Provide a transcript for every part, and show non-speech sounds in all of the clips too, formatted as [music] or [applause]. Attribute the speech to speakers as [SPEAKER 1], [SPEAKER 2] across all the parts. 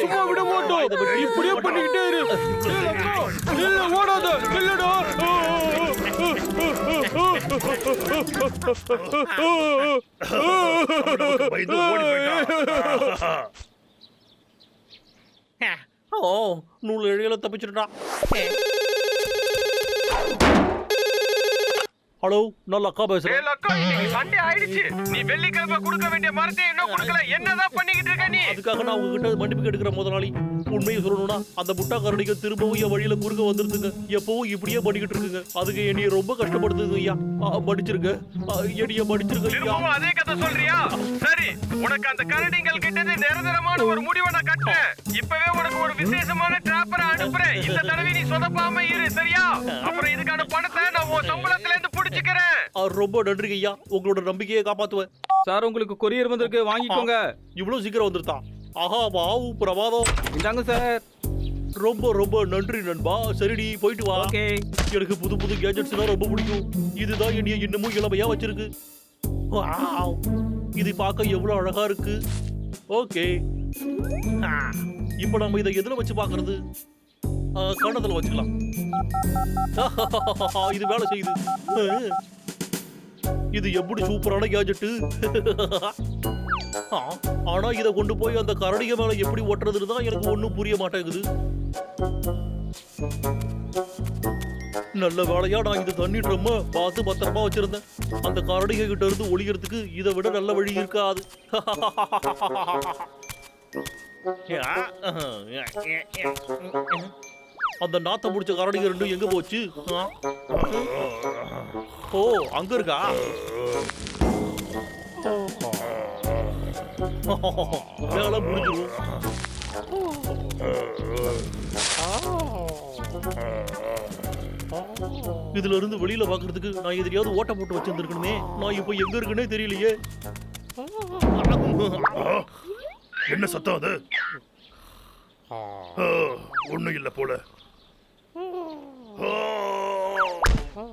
[SPEAKER 1] சும்மா விட மாட்டோம். இப்படியே பண்ணிக்கிட்டே இரு. ஓடாத.
[SPEAKER 2] ஓ நூல் இழையில தப்பிச்சுட்டா ஹலோ நான் லக்கா பேசுறேன்
[SPEAKER 1] லக்கா, இன்னைக்கு Sunday ஆயிடுச்சு. நீ வெள்ளிக்கிழமை கொடுக்க வேண்டிய மரத்தை இன்னும் கொடுக்கல. என்னதான் பண்ணிக்கிட்டு இருக்க நீ?
[SPEAKER 2] அதுக்காக நான் உங்ககிட்ட மன்னிப்பு கேட்டுக்கிற முதலாளி உண்மையை சொல்லணும்னா அந்த முட்டா கரடிங்க திரும்பவும் என் வழியில குறுக்க வந்துருதுங்க எப்பவும் இப்படியே பண்ணிக்கிட்டு இருக்குங்க அதுக்கு என்னைய ரொம்ப கஷ்டப்படுத்துங்க ஐயா ஆ, என்னைய மன்னிச்சிருங்க ஐயா
[SPEAKER 1] திரும்பவும் அதே கதை சொல்றியா? சரி, உனக்கு அந்த கரடிங்கள் கிட்ட இருந்து நிரந்தரமான ஒரு முடிவை நான் கட்டுறேன். இப்பவே உனக்கு ஒரு விசேஷமான டிராப்பரை அனுப்புறேன். இந்த தடவை நீ சொதப்பாம இரு, சரியா? அப்புறம் இதுக்கான பணத்தை நான் உன் சம்பளத்துல இருந்து புடிச்சுக்கிறேன்.
[SPEAKER 2] ஆ, ரொம்ப நன்றிங்க ஐயா. உங்களோட நம்பிக்கையை காப்பாத்துவேன்.
[SPEAKER 3] சார் உங்களுக்கு கொரியர் வந்திருக்கு. வாங்கிக்கோங்க.
[SPEAKER 2] இவ்வளவு சீக்கிரம் வந்துருதான் ஆஹா வாவு பிரமாதம்.
[SPEAKER 3] இந்தாங்க சார்.
[SPEAKER 2] ரொம்ப ரொம்ப நன்றி நண்பா. சரிடி போயிட்டு வா.
[SPEAKER 3] ஓகே.
[SPEAKER 2] எனக்கு புது புது கேஜெட்ஸ் தான் ரொம்ப பிடிக்கும். இதுதான் என்னைய இன்னமும் இளமையா வச்சிருக்கு. வாவ். இது பார்க்க எவ்வளவு அழகா இருக்கு. ஓகே. இப்போ நம்ம இதை எதுல வச்சு பார்க்கிறது? கன்னத்துல வச்சுக்கலாம். இது வேலை செய்யுது. இது எப்படி சூப்பரான கேஜெட்டு ஆனா இதை கொண்டு போய் அந்த கரடிக மேல எப்படி ஒட்டுறதுன்னு தான் எனக்கு ஒண்ணும் புரிய மாட்டேங்குது. நல்ல வேலையா நான் இந்த தண்ணி ட்ரம்ம பார்த்து பத்திரமா வச்சிருந்தேன். அந்த கரடிகை கிட்ட இருந்து ஒளியறதுக்கு இதை விட நல்ல வழி இருக்காது. அந்த நாத்த முடிச்ச கரடிங்க ரெண்டும் எங்க போச்சு? ஓ அங்க இருக்கா? வேலை முடிஞ்சிடும் இதுல இருந்து வெளியில பாக்குறதுக்கு நான் எதிரியாவது ஓட்ட போட்டு வச்சிருந்திருக்கணுமே. நான் இப்போ எங்க இருக்குன்னே தெரியலையே.
[SPEAKER 4] என்ன சத்தம் அது? ஒண்ணும் இல்ல போல. ஆ.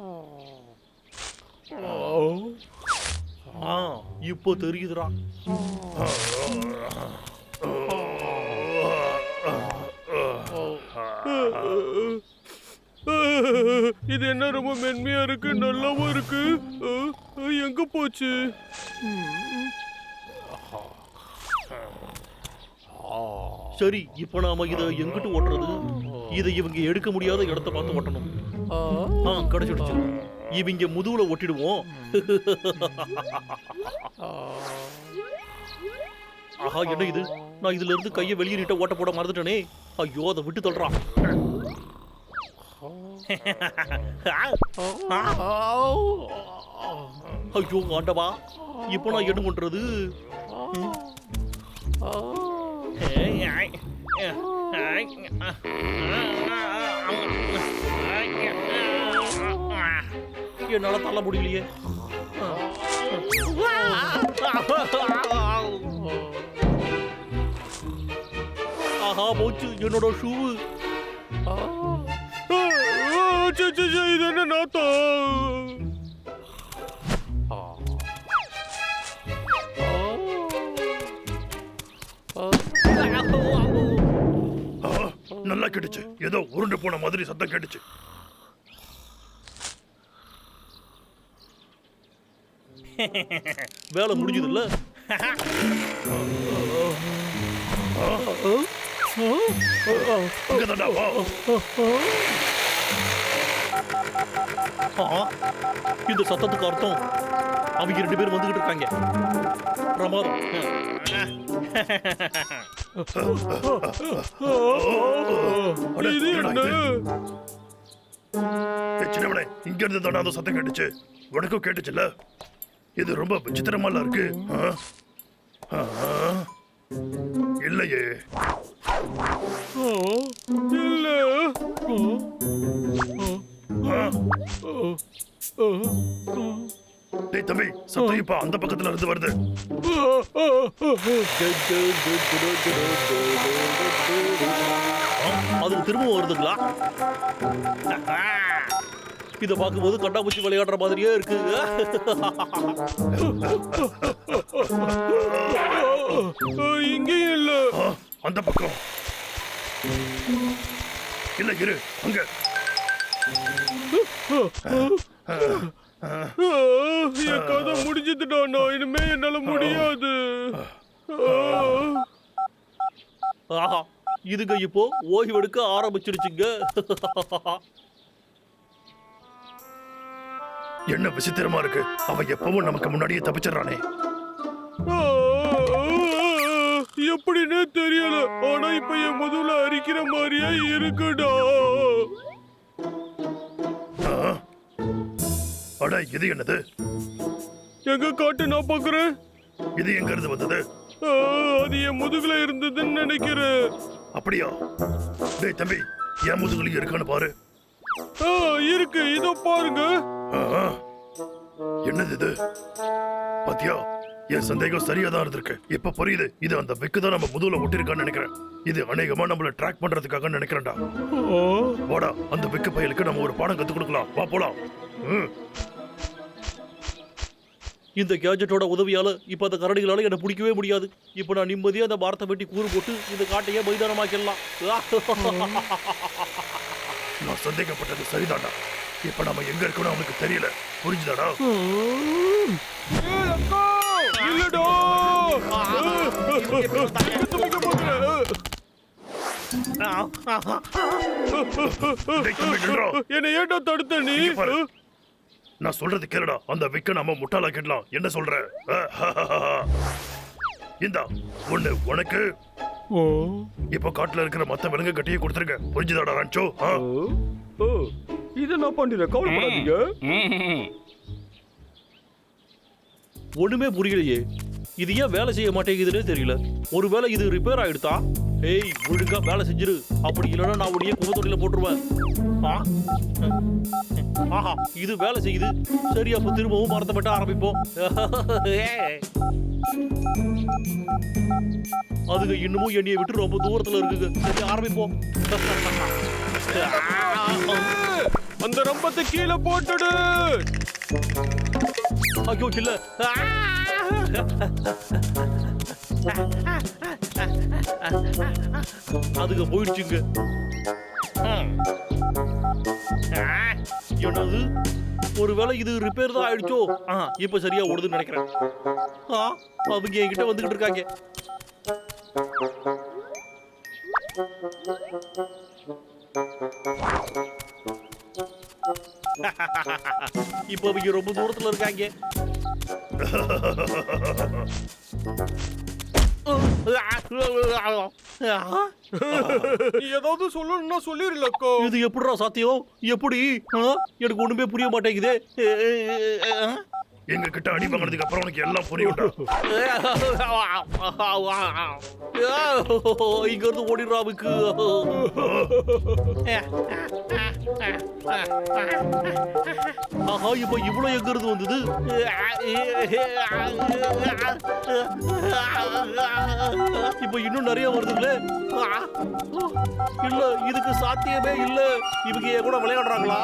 [SPEAKER 2] ஆ இப்போ தெரியுதுடா.
[SPEAKER 1] இது என்ன ரொம்ப மென்மையா இருக்கு நல்லாவும் இருக்கு. எங்க போச்சு?
[SPEAKER 2] சரி இப்போ நாம இதை எங்கிட்டு ஓட்டுறது? இதை இவங்க எடுக்க முடியாத இடத்த பார்த்து ஓட்டணும். ஆ. கிடைச்சிடுச்சு. இவங்க முதுகுல ஒட்டிடுவோம். ஆஹா என்ன இது? நான் இதுல இருந்து கையை வெளியே நீட்ட ஓட்ட போட மறந்துட்டேனே. ஐயோ அதை விட்டு தள்ளுறான். ஐயோ ஆண்டவா இப்போ நான் என்ன பண்றது? என்னால தள்ள முடியலையே. ஆஹா போச்சு என்னோட ஷூவு
[SPEAKER 1] ஆ, இது என்ன நாத்தம்?
[SPEAKER 4] நல்லா கேட்டுச்சு. ஏதோ உருண்டு போன மாதிரி சத்தம் கேட்டுச்சு. [laughs]
[SPEAKER 2] வேலை
[SPEAKER 4] வா.
[SPEAKER 2] ஆ, இந்த சத்தத்துக்கு அர்த்தம். அவங்க ரெண்டு பேரும் வந்துகிட்டு இருக்காங்க. பிரமாதம்.
[SPEAKER 1] இது என்ன?
[SPEAKER 4] சின்னவனே இங்க இருந்து தானே அந்த சத்தம் கேட்டுச்சு. உனக்கும் கேட்டுச்சுல்ல? இது ரொம்ப விசித்திரமால இருக்கு? இல்லையே.
[SPEAKER 1] இல்ல.
[SPEAKER 4] ஆ?
[SPEAKER 1] ஆ, ஆ,
[SPEAKER 4] டேய் தம்பி சத்தம் இப்ப அந்த பக்கத்துல இருந்து வருது.
[SPEAKER 1] ஆ, ஆ, ஆ.
[SPEAKER 2] அது திரும்ப வருதுங்களா? இத பார்க்கும்போது கண்ணாமூச்சி விளையாடுற மாதிரியே இருக்கு.
[SPEAKER 1] இங்கேயும் இல்ல.
[SPEAKER 4] அந்த பக்கம். இல்ல இரு அங்க.
[SPEAKER 1] என் கதை முடிஞ்சதுடா நான் இனிமே என்னால முடியாது.
[SPEAKER 2] ஆஹா இதுங்க இப்போ ஓய்வெடுக்க ஆரம்பிச்சிருச்சுங்க.
[SPEAKER 4] என்ன விசித்திரமா இருக்கு? அவன் எப்பவும் நமக்கு முன்னாடியே தப்பிச்சிடறானே.
[SPEAKER 1] எப்படின்னே தெரியல. ஆனா இப்ப என் முதுகுல அரிக்கிற மாதிரியே இருக்குடா.
[SPEAKER 4] அட இது என்னது?
[SPEAKER 1] எங்க காட்டு நான் பாக்குறேன்.
[SPEAKER 4] இது எங்க இருந்து வந்தது
[SPEAKER 1] அது என் முதுகுல இருந்ததுன்னு நினைக்கிறேன்.
[SPEAKER 4] அப்படியா? டேய் தம்பி என் முதுகுலி இருக்கான்னு பாரு.
[SPEAKER 1] இருக்கு. இதோ பாருங்க.
[SPEAKER 4] என்னது இது? பாத்தியா என் சந்தேகம் சரியா தான் இருந்திருக்கு. இப்ப புரியுது. இது அந்த விக்கு தான் நம்ம முதுகுல ஒட்டிருக்கான்னு நினைக்கிறேன். இது அநேகமா நம்மள ட்ராக் பண்றதுக்காக நினைக்கிறேன்டா. வாடா அந்த விக்கு பயலுக்கு நம்ம ஒரு பாடம் கத்து கொடுக்கலாம். வா போலாம். ம்,
[SPEAKER 2] இந்த கேஜெட்டோட உதவியால இப்ப அந்த கரடிகளால என்ன பிடிக்கவே முடியாது. இப்ப நான் நிம்மதியா அந்த மரத்தை வெட்டி கூறு போட்டு இந்த காட்டையே மைதானமாக்கிடலாம். [laughs]
[SPEAKER 4] நான் சந்தேகப்பட்டது சரிதான்டா இப்ப நம்ம எங்க இருக்கணும் அவனுக்கு தெரியல. புரிஞ்சுதாடா.
[SPEAKER 1] என்னை ஏன்டா தடுத்த நீ.
[SPEAKER 4] நான் சொல்றது கேளுடா. அந்த விக்க நம்ம முட்டாளாக்கிடலாம் என்ன சொல்ற? இந்தா ஒண்ணு உனக்கு. இப்ப காட்டுல இருக்கிற மத்த விலங்கு கட்டியே கொடுத்துருங்க. புரிஞ்சுதாடா ஆ?
[SPEAKER 1] ஓ இதை நான் பண்ணிடுறேன். கவலைப்படாதீங்க.
[SPEAKER 2] ஒண்ணுமே புரியலையே. இது ஏன் வேலை செய்ய மாட்டேங்குதுன்னே தெரியல. ஒருவேளை இது ரிப்பேர் ஆயிடுதா ஏய் ஒழுங்கா வேலை செஞ்சிரு. அப்படி இல்லைன்னா நான் உடைய குப்பத்தொட்டில போட்டுருவேன்? ஆஹா இது வேலை செய்யுது. சரி அப்ப திரும்பவும் மரத்தை வெட்ட ஆரம்பிப்போம். அதுங்க இன்னமும் என்னைய விட்டு ரொம்ப தூரத்துல இருக்குங்க. சரி ஆரம்பிப்போம்.
[SPEAKER 1] அந்த ரம்பத்தை கீழே போட்டுடு.
[SPEAKER 2] ஐயோ இல்ல. அதுக்கு போயிடுச்சுங்க. என்னது? ஒருவேளை இது ரிப்பேர் தான் ஆயிடுச்சோ? ஆ இப்போ சரியா ஓடுதுன்னு நினைக்கிறேன். ஆ அவங்க என்கிட்ட வந்துகிட்டு இருக்காங்க. [laughs] இப்போ அவங்க ரொம்ப தூரத்தில் இருக்காங்க.
[SPEAKER 1] ஏதாவது சொல்லணும்னா சொல்லிடலக்கோ
[SPEAKER 2] இது எப்படிடா சாத்தியம்? எப்படி? எனக்கு ஒண்ணுமே புரிய மாட்டேங்குது.
[SPEAKER 4] எங்க கிட்ட அடி வாங்கினதுக்கு அப்புறம் உனக்கு எல்லாம் புரியும்டா.
[SPEAKER 2] இங்க இருந்து ஓடிடுறாவுக்கு ஆஹா இப்ப இவ்வளவு எங்க இருந்து வந்தது? இப்ப இன்னும் நிறைய வருதுங்களே. இல்ல இதுக்கு சாத்தியமே இல்ல. இவங்க கூட விளையாடுறாங்களா?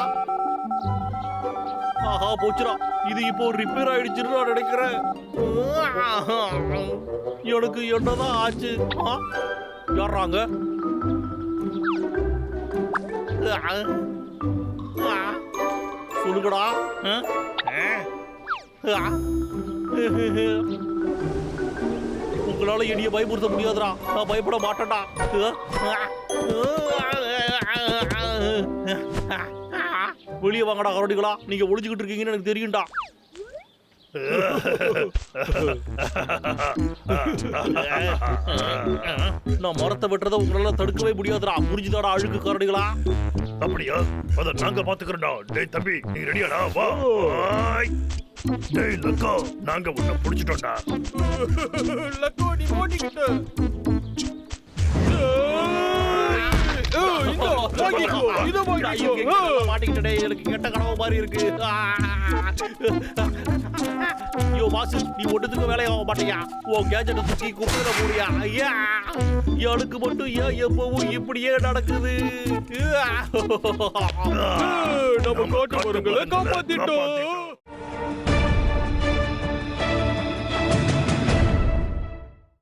[SPEAKER 2] ஆஹா போச்சுடா. இது இப்போ ரிப்பேர் ஆயிடுச்சுன்னு நான் நினைக்கிறேன். எனக்கு என்னதான் ஆச்சு? ஆ? சொல்லுங்கடா. ஆ? ஆ? உங்களால என்னைய பயமுறுத்த முடியாதுடா. நான் பயப்பட மாட்டேன்டா. வெளியே வாங்கடா கரடிகளா. நீங்க ஒளிஞ்சுக்கிட்டு இருக்கீங்கன்னு எனக்கு தெரியும்டா. நான் மரத்தை வெட்டுறதை உங்களால தடுக்கவே முடியாதுடா. புரிஞ்சுதாடா அழுக்கு கரடிகளா.
[SPEAKER 4] அப்படியா? அத நாங்க பாத்துக்கிறோம்டா. டேய் தம்பி நீ ரெடியாடா. வா. டேய் லக்கா நாங்க உன்னை புடிச்சிட்டோம்டா.
[SPEAKER 1] லக்கோ நீ ஓடிக்கிட்ட இந்தா, வாங்கிக்கோ, ஆ.
[SPEAKER 2] மாட்டிக்கிட்டே எனக்கு கெட்ட கனவு மாதிரி இருக்கு. ஐயோ நீ ஒண்ணுத்துக்கு வேலையாக மாட்டியா? உன் கேஜெட்டை தூக்கி குப்பையில போடியா ஐயா எனக்கு மட்டும் ஏன் எப்பவும் இப்படியே நடக்குது?
[SPEAKER 4] நம்ம காட்டு மரங்களை காப்பாத்திட்டோம்.